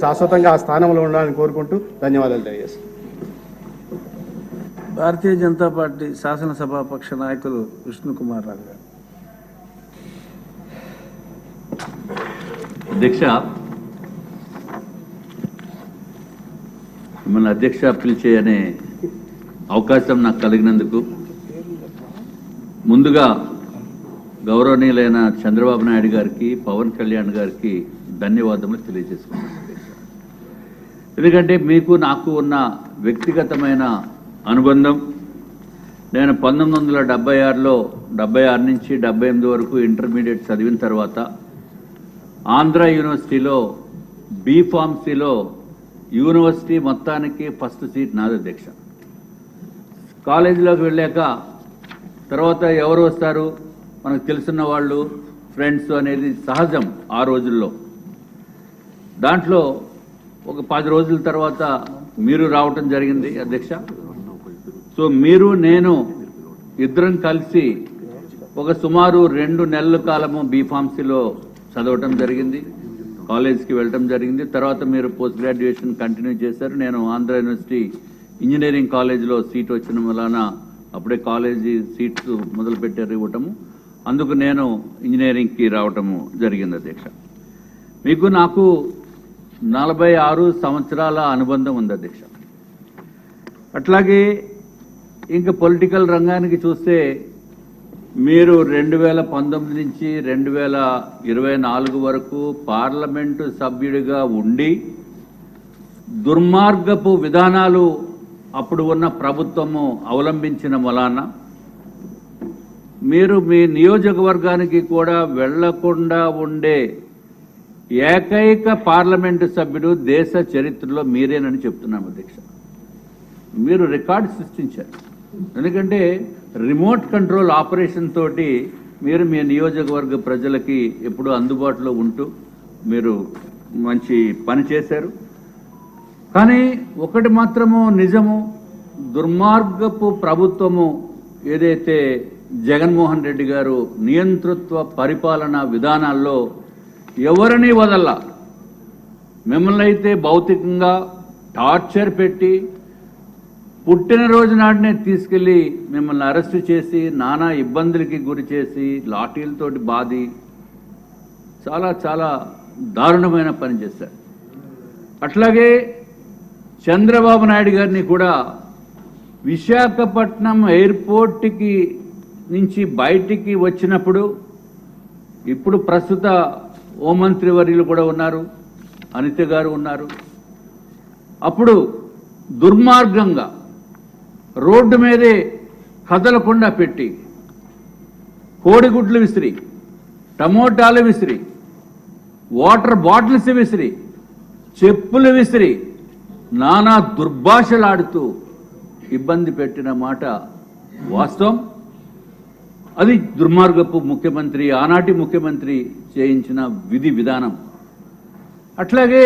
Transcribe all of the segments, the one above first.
శాశ్వతంగా ఆ స్థానంలో ఉండాలని కోరుకుంటూ ధన్యవాదాలు తెలియజేస్తాను భారతీయ జనతా పార్టీ శాసనసభాపక్ష నాయకులు విష్ణుకుమార్ రావు గారు. అధ్యక్ష మిమ్మల్ని అధ్యక్ష పిలిచే అనే అవకాశం నాకు కలిగినందుకు ముందుగా గౌరవనీయులైన చంద్రబాబు నాయుడు గారికి పవన్ కళ్యాణ్ గారికి ధన్యవాదములు తెలియజేసుకున్నాను ఎందుకంటే మీకు నాకు ఉన్న వ్యక్తిగతమైన అనుబంధం. నేను పంతొమ్మిది వందల డెబ్బై ఆరులో డెబ్బై ఆరు నుంచి డెబ్బై ఎనిమిది వరకు ఇంటర్మీడియట్ చదివిన తర్వాత ఆంధ్ర యూనివర్సిటీలో బీఫార్మసీలో యూనివర్సిటీ మొత్తానికి ఫస్ట్ సీట్ నాది అధ్యక్ష. కాలేజీలోకి వెళ్ళాక తర్వాత ఎవరు వస్తారు? మనకు తెలుసున్న వాళ్ళు ఫ్రెండ్స్ అనేది సహజం ఆ రోజుల్లో. దాంట్లో ఒక పది రోజుల తర్వాత మీరు రావటం జరిగింది అధ్యక్ష? సో మీరు నేను ఇద్దరం కలిసి ఒక సుమారు రెండు నెలల కాలము బీఫార్మసీలో చదవటం జరిగింది కాలేజ్కి వెళ్ళటం జరిగింది. తర్వాత మీరు పోస్ట్ గ్రాడ్యుయేషన్ కంటిన్యూ చేశారు. నేను ఆంధ్ర యూనివర్సిటీ ఇంజనీరింగ్ కాలేజీలో సీట్ వచ్చిన వలన అప్పుడే కాలేజీ సీట్స్ మొదలుపెట్టారు ఇవ్వటము. అందుకు నేను ఇంజనీరింగ్కి రావటము జరిగింది అధ్యక్ష. మీకు నాకు నలభై ఆరు సంవత్సరాల అనుబంధం ఉంది అధ్యక్ష. అట్లాగే ఇంకా పొలిటికల్ రంగానికి చూస్తే మీరు రెండు వేల పంతొమ్మిది నుంచి రెండు వేల ఇరవై నాలుగు వరకు పార్లమెంటు సభ్యుడిగా ఉండి దుర్మార్గపు విధానాలు అప్పుడు ఉన్న ప్రభుత్వము అవలంబించిన వలన మీరు మీ నియోజకవర్గానికి కూడా వెళ్ళకుండా ఉండే ఏకైక పార్లమెంటు సభ్యుడు దేశ చరిత్రలో మీరేనని చెప్తున్నాం అధ్యక్ష. మీరు రికార్డు సృష్టించారు. ఎందుకంటే రిమోట్ కంట్రోల్ ఆపరేషన్ తోటి మీరు మీ నియోజకవర్గ ప్రజలకి ఎప్పుడూ అందుబాటులో ఉంటూ మీరు మంచి పని చేశారు. కానీ ఒకటి మాత్రము నిజము దుర్మార్గపు ప్రభుత్వము ఏదైతే జగన్మోహన్ రెడ్డి గారు నియంతృత్వ పరిపాలన విధానాల్లో ఎవరిని వదల మిమ్మల్ని అయితే భౌతికంగా టార్చర్ పెట్టి పుట్టినరోజు నాటినే తీసుకెళ్ళి మిమ్మల్ని అరెస్ట్ చేసి నానా ఇబ్బందులకి గురి చేసి లాఠీలతోటి బాది చాలా చాలా దారుణమైన పని చేశారు. అట్లాగే చంద్రబాబు నాయుడు గారిని కూడా విశాఖపట్నం ఎయిర్పోర్ట్కి నుంచి బయటికి వచ్చినప్పుడు ఇప్పుడు ప్రస్తుత హోంమంత్రి వర్యులు కూడా ఉన్నారు అనిత గారు ఉన్నారు. అప్పుడు దుర్మార్గంగా రోడ్డు మీదే కదలకుండా పెట్టి కోడిగుడ్లు విసిరి టమోటాలు విసిరి వాటర్ బాటిల్స్ విసిరి చెప్పులు విసిరి నానా దుర్భాషలాడుతూ ఇబ్బంది పెట్టిన మాట వాస్తవం? అది దుర్మార్గపు ముఖ్యమంత్రి ఆనాటి ముఖ్యమంత్రి చేయించిన విధి విధానం. అట్లాగే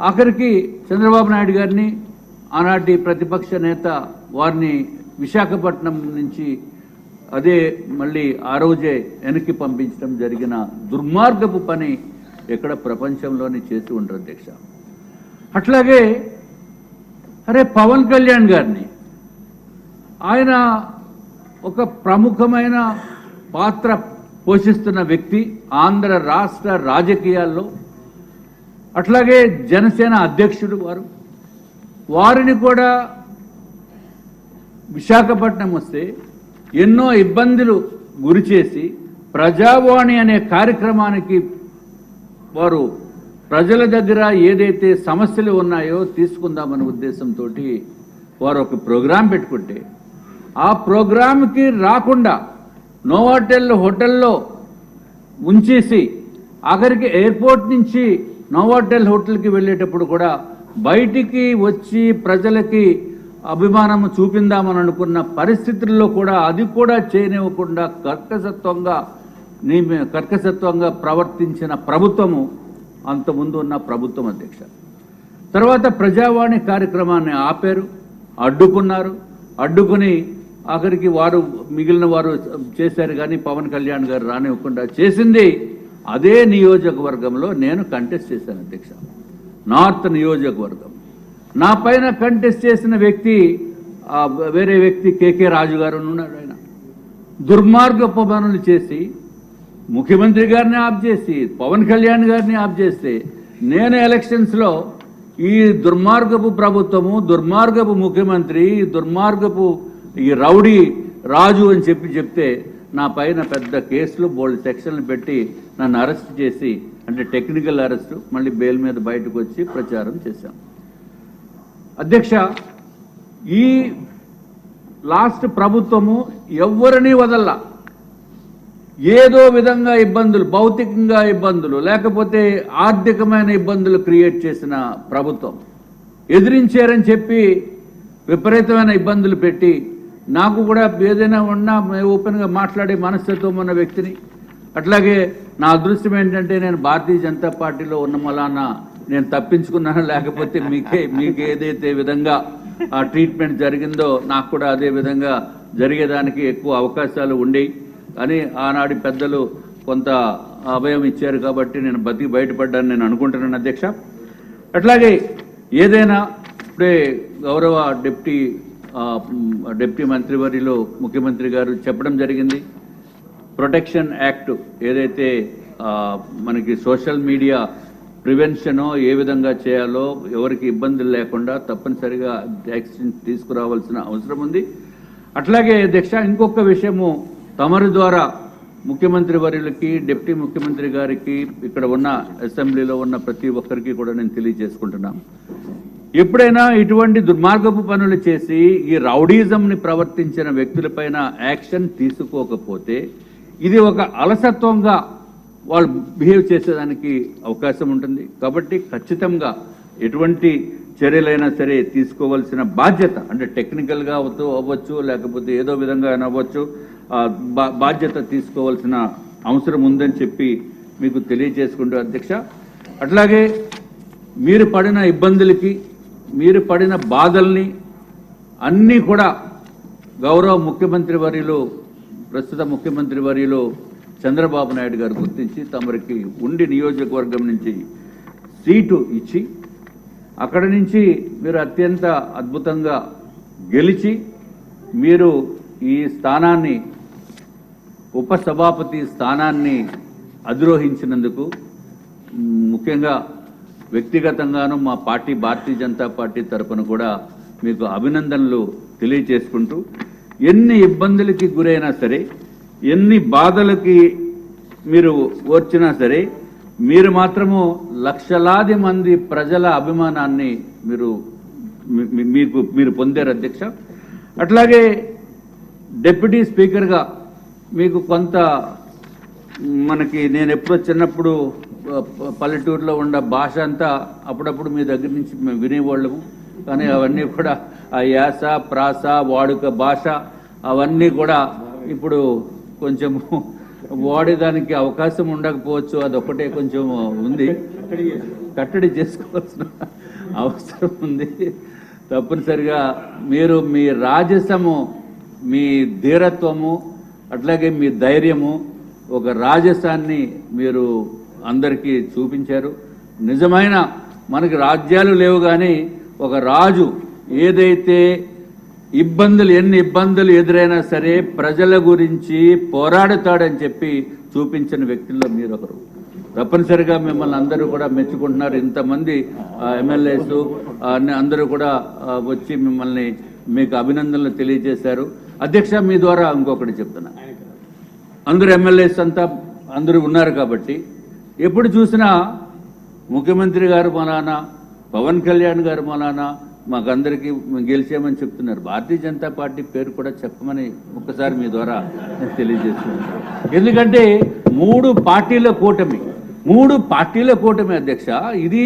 ఆఖరికి చంద్రబాబు నాయుడు గారిని ఆనాటి ప్రతిపక్ష నేత వారిని విశాఖపట్నం నుంచి అదే మళ్ళీ ఆ రోజే వెనక్కి పంపించడం జరిగిన దుర్మార్గపు పని ఎక్కడ ప్రపంచంలోని చేసి ఉండరు అధ్యక్ష. అట్లాగే అరే పవన్ కళ్యాణ్ గారిని ఆయన ఒక ప్రముఖమైన పాత్ర పోషిస్తున్న వ్యక్తి ఆంధ్ర రాష్ట్ర రాజకీయాల్లో అట్లాగే జనసేన అధ్యక్షుడు వారు. వారిని కూడా విశాఖపట్నం వస్తే ఎన్నో ఇబ్బందులు గురి చేసి ప్రజావాణి అనే కార్యక్రమానికి వారు ప్రజల దగ్గర ఏదైతే సమస్యలు ఉన్నాయో తీసుకుందామనే ఉద్దేశంతో వారు ఒక ప్రోగ్రాం పెట్టుకుంటే ఆ ప్రోగ్రాంకి రాకుండా నోవాటెల్ హోటల్లో ఉంచేసి అక్కడికి ఎయిర్పోర్ట్ నుంచి నోవాటెల్ హోటల్కి వెళ్ళేటప్పుడు కూడా బయటికి వచ్చి ప్రజలకి అభిమానం చూపిందామని అనుకున్న పరిస్థితుల్లో కూడా అది కూడా చేయనివ్వకుండా కర్కసత్వంగా నీ కర్కసత్వంగా ప్రవర్తించిన ప్రభుత్వము అంతకుముందు ఉన్న ప్రభుత్వం అధ్యక్ష. తర్వాత ప్రజావాణి కార్యక్రమాన్ని ఆపారు అడ్డుకున్నారు అడ్డుకుని ఆఖరికి వారు మిగిలిన వారు చేశారు కానీ పవన్ కళ్యాణ్ గారు రానివ్వకుండా చేసింది అదే నియోజకవర్గంలో నేను కంటెస్ట్ చేశాను అధ్యక్ష. నార్త్ నియోజకవర్గం. నా పైన కంటెస్ట్ చేసిన వ్యక్తి వేరే వ్యక్తి కేకే రాజు గారు అని ఉన్నాడు ఆయన. దుర్మార్గపు పనులు చేసి ముఖ్యమంత్రి గారిని ఆప్ చేసి పవన్ కళ్యాణ్ గారిని ఆప్ చేస్తే నేను ఎలక్షన్స్లో ఈ దుర్మార్గపు ప్రభుత్వము దుర్మార్గపు ముఖ్యమంత్రి దుర్మార్గపు ఈ రౌడీ రాజు అని చెప్పి చెప్తే నా పైన పెద్ద కేసులు బోల్డ్ సెక్షన్లు పెట్టి నన్ను అరెస్ట్ చేసి అంటే టెక్నికల్ అరెస్ట్ మళ్ళీ బెయిల్ మీద బయటకు వచ్చి ప్రచారం చేశాం. అధ్యక్ష ఈ లాస్ట్ ప్రభుత్వము ఎవరిని వదల్లా. ఏదో విధంగా ఇబ్బందులు భౌతికంగా ఇబ్బందులు లేకపోతే ఆర్థికమైన ఇబ్బందులు క్రియేట్ చేసిన ప్రభుత్వం. ఎదిరించారని చెప్పి విపరీతమైన ఇబ్బందులు పెట్టి నాకు కూడా ఏదైనా ఉన్నా ఓపెన్గా మాట్లాడే మనస్తత్వం ఉన్న వ్యక్తిని. అట్లాగే నా అదృష్టం ఏంటంటే నేను భారతీయ జనతా పార్టీలో ఉన్నమలాన నేను తప్పించుకున్నాను. లేకపోతే మీకే మీకు ఏదైతే విధంగా ఆ ట్రీట్మెంట్ జరిగిందో నాకు కూడా అదే విధంగా జరిగేదానికి ఎక్కువ అవకాశాలు ఉండేవి అని ఆనాడి పెద్దలు కొంత అభయం ఇచ్చారు కాబట్టి నేను బతికి బయటపడ్డాను నేను అనుకుంటున్నాను అధ్యక్ష. అట్లాగే ఏదైనా ఇప్పుడే గౌరవ డిప్టీ డిప్యూటీ మంత్రి డిప్టీ మంత్రివర్యులు ముఖ్యమంత్రి గారు చెప్పడం జరిగింది. ప్రొటెక్షన్ యాక్ట్ ఏదైతే మనకి సోషల్ మీడియా ప్రివెన్షను ఏ విధంగా చేయాలో ఎవరికి ఇబ్బందులు లేకుండా తప్పనిసరిగా యాక్షన్ తీసుకురావాల్సిన అవసరం ఉంది. అట్లాగే దీక్ష ఇంకొక విషయము తమరి ద్వారా ముఖ్యమంత్రి వర్యులకి డిప్యూటీ ముఖ్యమంత్రి గారికి ఇక్కడ ఉన్న అసెంబ్లీలో ఉన్న ప్రతి ఒక్కరికి కూడా నేను తెలియజేసుకుంటున్నాను. ఎప్పుడైనా ఇటువంటి దుర్మార్గపు పనులు చేసి ఈ రౌడీజంని ప్రవర్తించిన వ్యక్తులపైన యాక్షన్ తీసుకోకపోతే ఇది ఒక అలసత్వంగా వాళ్ళు బిహేవ్ చేసేదానికి అవకాశం ఉంటుంది. కాబట్టి ఖచ్చితంగా ఎటువంటి చర్యలైనా సరే తీసుకోవాల్సిన బాధ్యత అంటే టెక్నికల్గా అవుతూ అవ్వచ్చు లేకపోతే ఏదో విధంగా అయినా అవ్వచ్చు బా- బాధ్యత తీసుకోవాల్సిన అవసరం ఉందని చెప్పి మీకు తెలియజేసుకుంటూ అధ్యక్ష. అట్లాగే మీరు పడిన ఇబ్బందులకి మీరు పడిన బాధల్ని అన్నీ కూడా గౌరవ ముఖ్యమంత్రి వర్యులు ప్రస్తుత ముఖ్యమంత్రి వర్యులు చంద్రబాబు నాయుడు గారు గుర్తించి తమరికి ఉండి నియోజకవర్గం నుంచి సీటు ఇచ్చి అక్కడి నుంచి మీరు అత్యంత అద్భుతంగా గెలిచి మీరు ఈ స్థానాన్ని ఉపసభాపతి స్థానాన్ని అధిరోహించినందుకు ముఖ్యంగా వ్యక్తిగతంగాను మా పార్టీ భారతీయ జనతా పార్టీ తరఫున కూడా మీకు అభినందనలు తెలియచేసుకుంటూ ఎన్ని ఇబ్బందులకి గురైనా సరే ఎన్ని బాధలకి మీరు ఓర్చినా సరే మీరు మాత్రము లక్షలాది మంది ప్రజల అభిమానాన్ని మీరు మీకు మీరు పొందారు అధ్యక్ష. అట్లాగే డెప్యూటీ స్పీకర్గా మీకు కొంత మనకి నేను ఎప్పుడో చిన్నప్పుడు పల్లెటూరులో ఉన్న భాష అంతా అప్పుడప్పుడు మీ దగ్గర నుంచి మేము వినేవాళ్ళము. కానీ అవన్నీ కూడా ఆ యాస ప్రాస వాడుక భాష అవన్నీ కూడా ఇప్పుడు కొంచెము వాడేదానికి అవకాశం ఉండకపోవచ్చు. అదొక్కటే కొంచెం ఉంది. కట్టడి చేసుకోవాల్సిన అవసరం ఉంది. తప్పనిసరిగా మీరు మీ రాజసము మీ ధీరత్వము అట్లాగే మీ ధైర్యము ఒక రాజసాన్ని మీరు అందరికీ చూపించారు. నిజమైన మనకి రాజ్యాలు లేవు కానీ ఒక రాజు ఏదైతే ఇబ్బందులు ఎన్ని ఇబ్బందులు ఎదురైనా సరే ప్రజల గురించి పోరాడుతాడని చెప్పి చూపించిన వ్యక్తుల్లో మీరు ఒకరు తప్పనిసరిగా మిమ్మల్ని అందరూ కూడా మెచ్చుకుంటున్నారు. ఇంతమంది ఎమ్మెల్యేస్ అందరూ కూడా వచ్చి మిమ్మల్ని మీకు అభినందనలు తెలియజేశారు. అధ్యక్ష మీ ద్వారా ఇంకొకటి చెప్తున్నా. అందరూ ఎమ్మెల్యేస్ అంతా అందరూ ఉన్నారు కాబట్టి ఎప్పుడు చూసినా ముఖ్యమంత్రి గారు మలానా పవన్ కళ్యాణ్ గారు మలానా మాకందరికీ గెలిచామని చెప్తున్నారు. భారతీయ జనతా పార్టీ పేరు కూడా చెప్పమని ఒక్కసారి మీ ద్వారా నేను తెలియజేస్తున్నాను. ఎందుకంటే మూడు పార్టీల కూటమి మూడు పార్టీల కూటమి అధ్యక్ష ఇది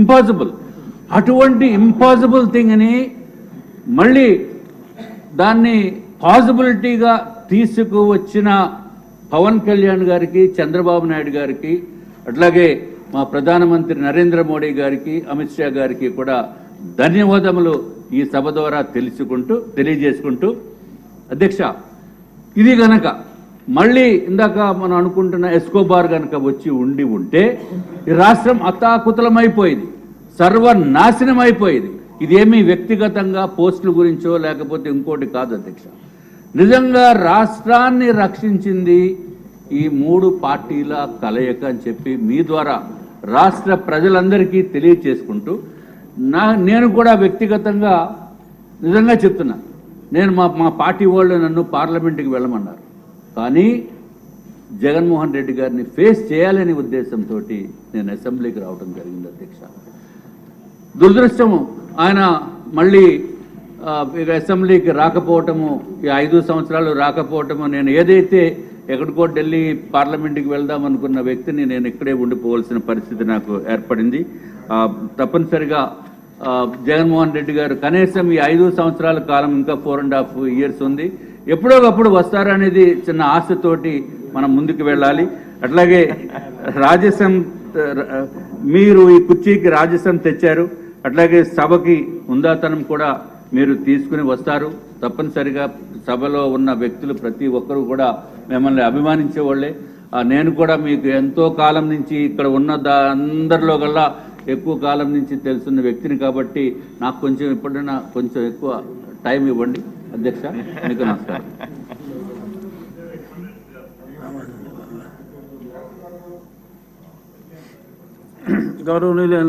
ఇంపాసిబుల్ అటువంటి ఇంపాసిబుల్ థింగ్ని మళ్ళీ దాన్ని పాసిబిలిటీగా తీసుకువచ్చిన పవన్ కళ్యాణ్ గారికి చంద్రబాబు నాయుడు గారికి అట్లాగే మా ప్రధానమంత్రి నరేంద్ర మోడీ గారికి అమిత్ షా గారికి కూడా ధన్యవాదములు ఈ సభ ద్వారా తెలుసుకుంటూ తెలియజేసుకుంటూ. అధ్యక్ష ఇది గనక మళ్ళీ ఇందాక మనం అనుకుంటున్న ఎస్కోబార్ కనుక వచ్చి ఉండి ఉంటే ఈ రాష్ట్రం అతాకుతలమైపోయింది సర్వనాశనం అయిపోయింది ఇదేమీ వ్యక్తిగతంగా పోస్టుల గురించో లేకపోతే ఇంకోటి కాదు అధ్యక్ష. నిజంగా రాష్ట్రాన్ని రక్షించింది ఈ మూడు పార్టీల కలయిక అని చెప్పి మీ ద్వారా రాష్ట్ర ప్రజలందరికీ తెలియచేసుకుంటూ నా నేను కూడా వ్యక్తిగతంగా నిజంగా చెప్తున్నా. నేను మా మా పార్టీ వాళ్ళు నన్ను పార్లమెంట్కి వెళ్ళమన్నారు. కానీ జగన్మోహన్ రెడ్డి గారిని ఫేస్ చేయాలనే ఉద్దేశంతో నేను అసెంబ్లీకి రావడం జరిగింది అధ్యక్ష. దురదృష్టము ఆయన మళ్ళీ అసెంబ్లీకి రాకపోవటము ఈ ఐదు సంవత్సరాలు రాకపోవటము నేను ఏదైతే ఎక్కడికో ఢిల్లీ పార్లమెంట్కి వెళ్దాం అనుకున్న వ్యక్తిని నేను ఇక్కడే ఉండిపోవాల్సిన పరిస్థితి నాకు ఏర్పడింది. తప్పనిసరిగా జగన్మోహన్ రెడ్డి గారు కనీసం ఈ ఐదు సంవత్సరాల కాలం ఇంకా ఫోర్ అండ్ హాఫ్ ఇయర్స్ ఉంది. ఎప్పుడోకప్పుడు వస్తారనేది చిన్న ఆశతోటి మనం ముందుకు వెళ్ళాలి. అట్లాగే రాజసం మీరు ఈ కుర్చీకి రాజసం తెచ్చారు. అట్లాగే సభకి ఉందాతనం కూడా మీరు తీసుకుని వస్తారు. తప్పనిసరిగా సభలో ఉన్న వ్యక్తులు ప్రతి ఒక్కరూ కూడా మిమ్మల్ని అభిమానించే వాళ్ళే నేను కూడా మీకు ఎంతో కాలం నుంచి ఇక్కడ ఉన్న దా అందరిలో కల్లా ఎక్కువ కాలం నుంచి తెలుసున్న వ్యక్తిని కాబట్టి నాకు కొంచెం ఇప్పుడైనా కొంచెం ఎక్కువ టైం ఇవ్వండి అధ్యక్ష. మీకు నమస్కారం. గౌరవనీయులు